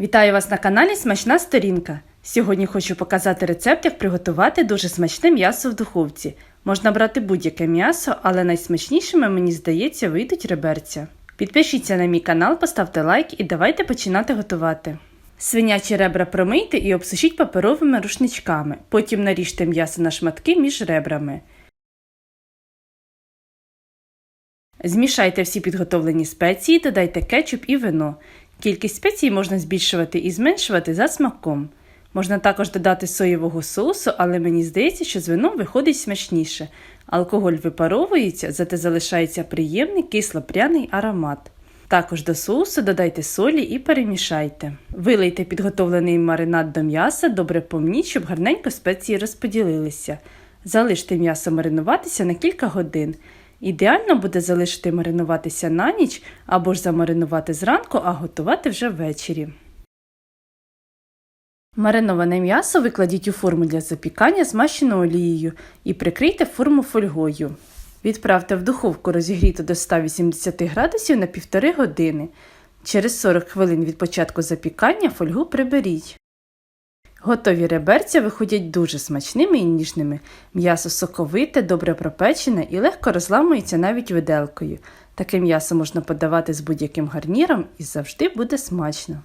Вітаю вас на каналі Смачна Сторінка. Сьогодні хочу показати рецепт, як приготувати дуже смачне м'ясо в духовці. Можна брати будь-яке м'ясо, але найсмачнішими, мені здається, вийдуть реберця. Підпишіться на мій канал, поставте лайк і давайте починати готувати. Свинячі ребра промийте і обсушіть паперовими рушничками. Потім наріжте м'ясо на шматки між ребрами. Змішайте всі підготовлені спеції, додайте кетчуп і вино. Кількість спецій можна збільшувати і зменшувати за смаком. Можна також додати соєвого соусу, але мені здається, що з вином виходить смачніше. Алкоголь випаровується, зате залишається приємний кисло-пряний аромат. Також до соусу додайте солі і перемішайте. Вилийте підготовлений маринад до м'яса, добре помніть, щоб гарненько спеції розподілилися. Залиште м'ясо маринуватися на кілька годин. Ідеально буде залишити маринуватися на ніч або ж замаринувати зранку, а готувати вже ввечері. Мариноване м'ясо викладіть у форму для запікання, змащену олією, і прикрийте форму фольгою. Відправте в духовку розігріту до 180 градусів на 1,5 години. Через 40 хвилин від початку запікання фольгу приберіть. Готові реберця виходять дуже смачними і ніжними. М'ясо соковите, добре пропечене і легко розламується навіть виделкою. Таке м'ясо можна подавати з будь-яким гарніром і завжди буде смачно.